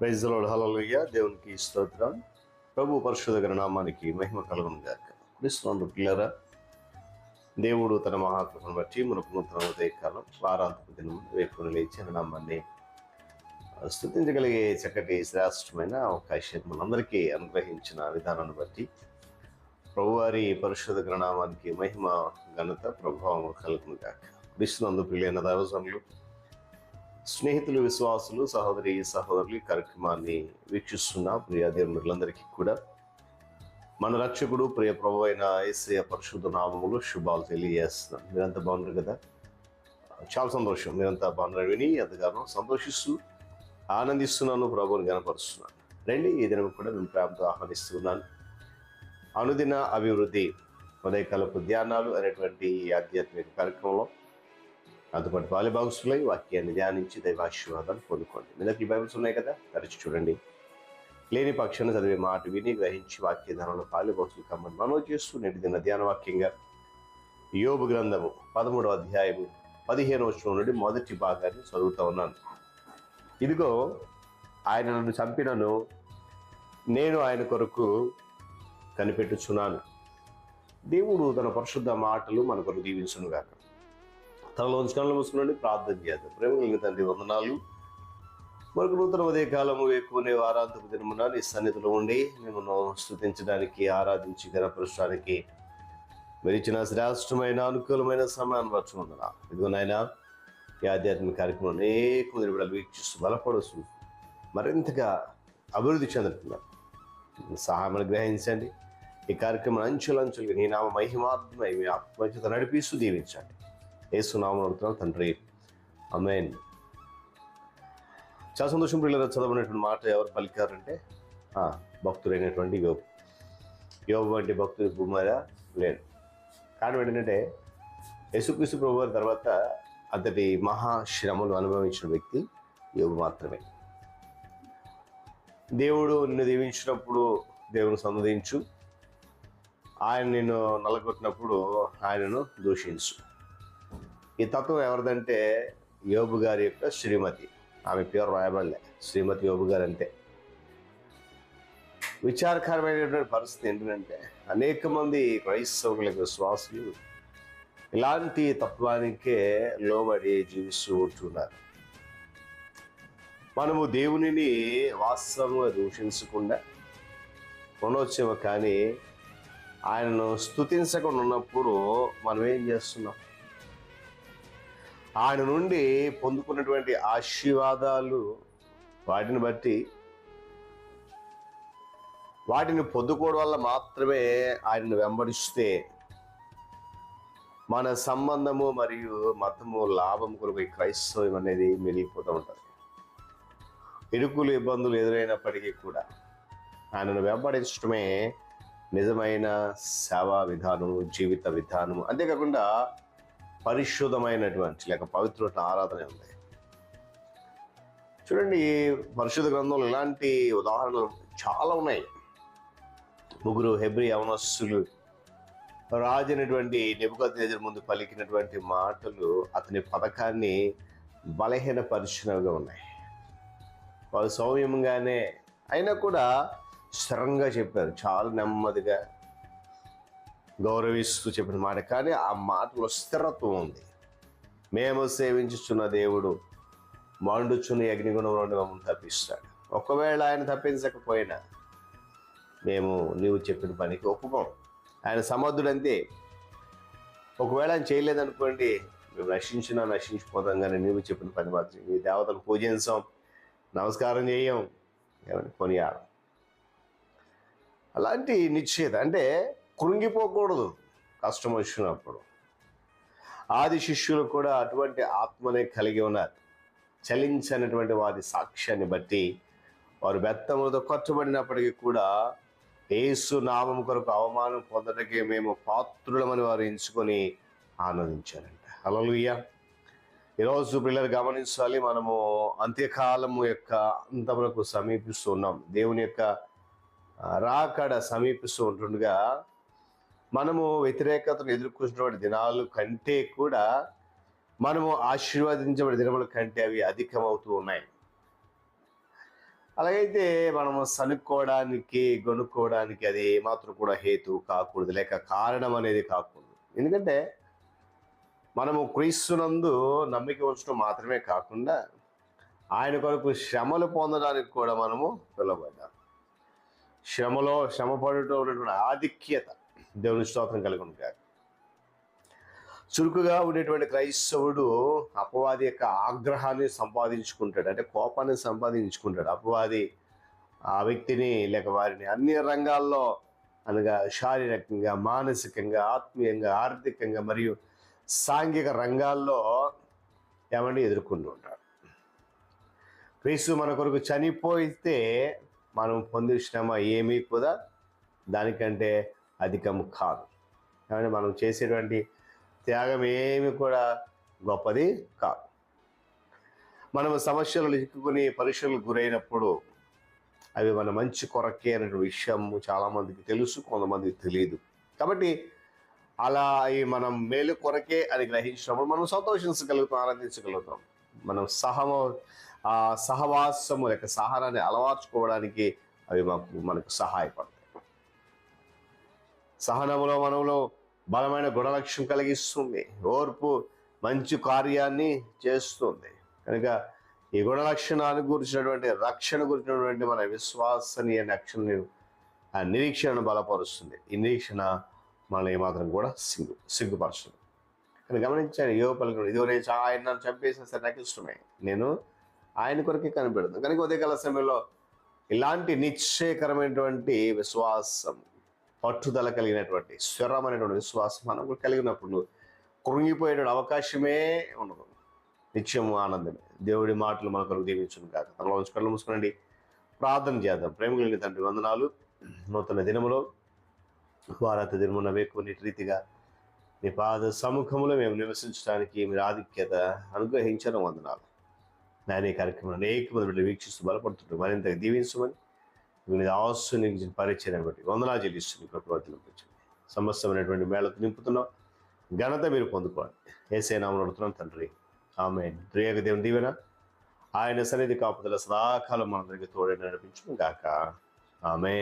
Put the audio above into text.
Praise Lord hallelujah దేవునికి స్తోత్రం. ప్రభు పరిశోధకర నామానికి మహిమ కలుగును గాక క్రిస్తునందు పిల్లరా దేవుడు తన మహాత్మను బట్టి మనకు నూతన ఉదయకాలం వారాంతపు దినం రేపు లేచిన నామాన్ని స్థుతించగలిగే చక్కటి శ్రేష్టమైన అవకాశం మనందరికీ అనుగ్రహించిన విధానాన్ని బట్టి ప్రభువారి పరిశుద్ధ గ్రనామానికి మహిమ ఘనత ప్రభావం కలుగును గాక క్రిస్తునందు పిల్లైన దైవజనులు స్నేహితులు విశ్వాసులు సహోదరి సహోదరులు కార్యక్రమాన్ని వీక్షిస్తున్న ప్రియాదేవులందరికీ కూడా మన రక్షకుడు ప్రియ ప్రభు అయిన ఏసయ పరిశుద్ధ నామములు శుభాలు తెలియజేస్తున్నాం మీరంతా బాగున్నారు కదా? చాలా సంతోషం. మీరంతా బాగున్నారు? విని ఎంతగానో సంతోషిస్తూ ఆనందిస్తున్నాను ప్రభుని గనపరుస్తున్నాను రండి ఈ దినం కూడా నేను ప్రేమతో ఆహ్వానిస్తున్నాను. అనుదిన అభివృద్ధి ఉదయకాలపు ధ్యానాలు అనేటువంటి ఈ ఆధ్యాత్మిక కార్యక్రమంలో అందుబాటు బాల్య వాక్యాన్ని ధ్యానించి దైవాశీర్వాదాలు పొందుకోండి. మీ దగ్గర బైబిల్స్ ఉన్నాయి కదా? తరచి చూడండి. లేని పక్షాన్ని చదివే మాట విని గ్రహించి వాక్య ధ్యానంలో పాల్య భాగస్తులు కమ్మని మనవి చేస్తూ నేటి దిన ధ్యాన వాక్యంగా యోబు గ్రంథము పదమూడవ అధ్యాయము పదిహేను వచ్చిన నుండి మొదటి భాగాన్ని చదువుతూ ఉన్నాను. ఇదిగో ఆయన నన్ను చంపినను నేను ఆయన కొరకు కనిపెట్టుచున్నాను. దేవుడు తన పరిశుద్ధ మాటలు మన కొరకు దీవించును గాక తనలో కళ్ళు మూసుకునండి ప్రార్థన చేద్దాం. ప్రేమ కలిగిన తండ్రి వందనాలు. మరొక నూతన ఉదయ కాలము ఎక్కువనే వారాంతపు దినమున నీ సన్నిధిలో ఉండి మిమ్మల్ని స్థుతించడానికి ఆరాధించి గణపరచడానికి మీరు ఇచ్చిన శ్రేష్టమైన అనుకూలమైన సమయాన్ని పరచుకుంటున్నా ఇదిగో నాయన ఈ ఆధ్యాత్మిక కార్యక్రమం అనేక మంది బిడ్డలు వీక్షిస్తూ బలపడుస్తూ మరింతగా అభివృద్ధి చెందుతున్నారు. సహాయం గ్రహించండి. ఈ కార్యక్రమం అంచులంచులుగా నీ నామ మహిమాత్మై మీ ఆత్మచేత నడిపిస్తూ దీవించండి. ఏసునామం అడుగుతున్నాం తండ్రి. అమేన్ చాలా సంతోషం పిల్లలు చదవనటువంటి మాట ఎవరు పలికారంటే భక్తులైనటువంటి భక్తుడైనటువంటి యోబు. యోబు వంటి భక్తుడు భూమారా లేడు కారణం ఏంటంటే యశుక్రీస్తు ప్రభు గారి తర్వాత అతడి మహాశ్రమలు అనుభవించిన వ్యక్తి యోబు మాత్రమే. దేవుడు నిన్ను దీవించినప్పుడు దేవుని సంధించు ఆయన నిన్ను నలగొట్టినప్పుడు ఆయనను దూషించు. ఈ తత్వం ఎవరిదంటే యోబు గారి యొక్క శ్రీమతి. ఆమె పేరు రాయబడలే. శ్రీమతి యోబు గారు అంటే విచారకరమైనటువంటి పరిస్థితి ఏంటంటే అనేక మంది క్రైస్తవులకు విశ్వాసులు ఇలాంటి తత్వానికే లోబడి జీవిస్తూ ఉంటున్నారు. మనము దేవునిని వాస్తవంగా దూషించకుండా ఉండవచ్చేమో కానీ ఆయనను స్తుతించకుండా ఉన్నప్పుడు మనం ఏం చేస్తున్నాం? ఆయన నుండి పొందుకున్నటువంటి ఆశీర్వాదాలు వాటిని బట్టి వాటిని పొందుకోవడం వల్ల మాత్రమే ఆయనను వెంబడిస్తే మన సంబంధము మరియు మతము లాభం కొరకు ఈ క్రైస్తవం అనేది మిగిలిపోతూ ఉంటుంది. ఇరుకులు ఇబ్బందులు ఎదురైనప్పటికీ కూడా ఆయనను వెంబడించడమే నిజమైన సేవా విధానము జీవిత విధానము. అంతేకాకుండా పరిశుద్ధమైనటువంటి లేక పవిత్రమైన ఆరాధన ఉంది చూడండి పరిశుద్ధ గ్రంథంలో ఇలాంటి ఉదాహరణలు చాలా ఉన్నాయి. ముగ్గురు హెబ్రి యవనస్సులు రాజు అయినటువంటి ముందు పలికినటువంటి మాటలు అతని పథకాన్ని బలహీనపరిచినవిగా ఉన్నాయి. వాళ్ళు సౌమ్యంగానే అయినా కూడా స్థిరంగా చెప్పారు. చాలా నెమ్మదిగా గౌరవిస్తూ చెప్పిన మాట. కానీ ఆ మాటలో స్థిరత్వం ఉంది. మేము సేవించుచున్న దేవుడు మండుచున్న అగ్నిగుణం నుండి మమ్మల్ని తప్పిస్తాడు. ఒకవేళ ఆయన తప్పించకపోయినా మేము నీవు చెప్పిన పనికి ఒప్పుకోం. ఆయన సమర్థుడంతే. ఒకవేళ ఆయన చేయలేదనుకోండి మేము నశించినా నశించిపోతాం కానీ నీవు చెప్పిన పని మాత్రం ఈ దేవతలు పూజించాం నమస్కారం చేయం ఏమని కొనియాడం. అలాంటి నిశ్చేత అంటే కృంగిపోకూడదు కష్టం వచ్చినప్పుడు. ఆది శిష్యులు కూడా అటువంటి ఆత్మనే కలిగి ఉన్నారు. చలించనటువంటి వారి సాక్ష్యాన్ని బట్టి వారు బెత్తములతో కొట్టబడినప్పటికీ కూడా ఏసు నామం కొరకు అవమానం పొందటకే మేము పాత్రులమని వారు ఎంచుకొని ఆనందించారంట. హల్లెలూయా. ఈరోజు పిల్లలు గమనించాలి మనము అంత్యకాలము యొక్క అంతములకు సమీపిస్తూ ఉన్నాం. దేవుని యొక్క రాకడ సమీపిస్తూ ఉంటుండగా మనము వ్యతిరేకతను ఎదుర్కొన్నటువంటి దినాలు కంటే కూడా మనము ఆశీర్వదించబడి దినముల కంటే అవి అధికమవుతూ ఉన్నాయి. అలాగైతే మనము సనుక్కోవడానికి గొనుక్కోవడానికి అది ఏమాత్రం కూడా హేతు కాకూడదు. లేక కారణం అనేది కాకూడదు. ఎందుకంటే మనము క్రీస్తునందు నమ్మిక ఉంచడం మాత్రమే కాకుండా ఆయన కొరకు శ్రమలు పొందడానికి కూడా మనము పిలువబడ్డాం. శ్రమలో శ్రమ పడటం ఉన్నటువంటి ఆధిక్యత దేవుని స్తోత్రం కలిగి ఉంటాడు చురుకుగా ఉండేటువంటి క్రైస్తవుడు అపవాది యొక్క ఆగ్రహాన్ని సంపాదించుకుంటాడు. అంటే కోపాన్ని సంపాదించుకుంటాడు. అపవాది ఆ వ్యక్తిని లేక వారిని అన్ని రంగాల్లో అనగా శారీరకంగా మానసికంగా ఆత్మీయంగా ఆర్థికంగా మరియు సాంఘిక రంగాల్లో ఏమండి ఎదుర్కొంటూ ఉంటాడు. క్రీస్తు మన కొరకు చనిపోయితే మనం పొందిన శ్రమ ఏమీ కూడా దానికంటే అధికం కాదు. కాబట్టి మనం చేసేటువంటి త్యాగం ఏమి కూడా గొప్పది కాదు. మనం సమస్యలు ఇక్కుని పరీక్షలకు గురైనప్పుడు అవి మన మంచి కొరకే అనే విషయం చాలామందికి తెలుసు కొంతమందికి తెలియదు కాబట్టి అలా అవి మనం మేలు కొరకే అని గ్రహించినప్పుడు మనం సంతోషించగలుగుతాం ఆనందించగలుగుతాం. మనం సహమ ఆ సహవాసము లేక సహనాన్ని అలవార్చుకోవడానికి అవి మాకు మనకు సహాయపడతాయి. సహనములో మనములో బలమైన గుణలక్ష్యం కలిగిస్తుంది. ఓర్పు మంచి కార్యాన్ని చేస్తుంది. కనుక ఈ గుణలక్షణాన్ని గురించినటువంటి రక్షణ గురించినటువంటి మన విశ్వాసనీయ రక్షణ ఆ నిరీక్షణను బలపరుస్తుంది. ఈ నిరీక్షణ మనల్ని ఏమాత్రం కూడా సిగ్గు సిగ్గుపరుస్తుంది. కానీ గమనించాను యువ పలుకుడు ఇదిగో నేను ఆయన నన్ను చంపేసిన సరే నాకు ఇష్టమే. నేను ఆయన కొరకే కనిపెడతాను. కనుక ఉదయకాల సమయంలో ఇలాంటి నిశ్చయకరమైనటువంటి విశ్వాసం పట్టుదల కలిగినటువంటి స్వరం అనేటువంటి విశ్వాసం మనం కలిగినప్పుడు కృంగిపోయే అవకాశమే ఉండదు. నిత్యము ఆనందమే. దేవుడి మాటలు మన కొరకు దీవించును కాక తనలో కళ్ళు మూసుకునండి. ప్రార్థన చేద్దాం. ప్రేమ కలిగిన తండ్రి వందనాలు. నూతన దినములో భారత దినమున వేకుని రీతిగా మీ పాద సముఖంలో మేము నివసించడానికి మీరు ఆధిక్యత అనుగ్రహించడం వందనాలు. నేను ఈ కార్యక్రమం అనేక మంది వీక్షిస్తూ బలపడుతుంటారు మరింత దీవించమని మీ ఆస్తుని పరిచయం బట్టి వందలా చెల్లిస్తుంది ప్రకృతిలో సమస్తమైనటువంటి మేళకు నింపుతున్నాం. ఘనత మీరు పొందుకోండి ఏసే నామం తండ్రి. ఆమె త్రియేక దేవుని దీవెన. ఆయన సన్నిధి కాపుదల సదాకాలం మనందరికీ తోడే నడిపించు గాక. ఆమె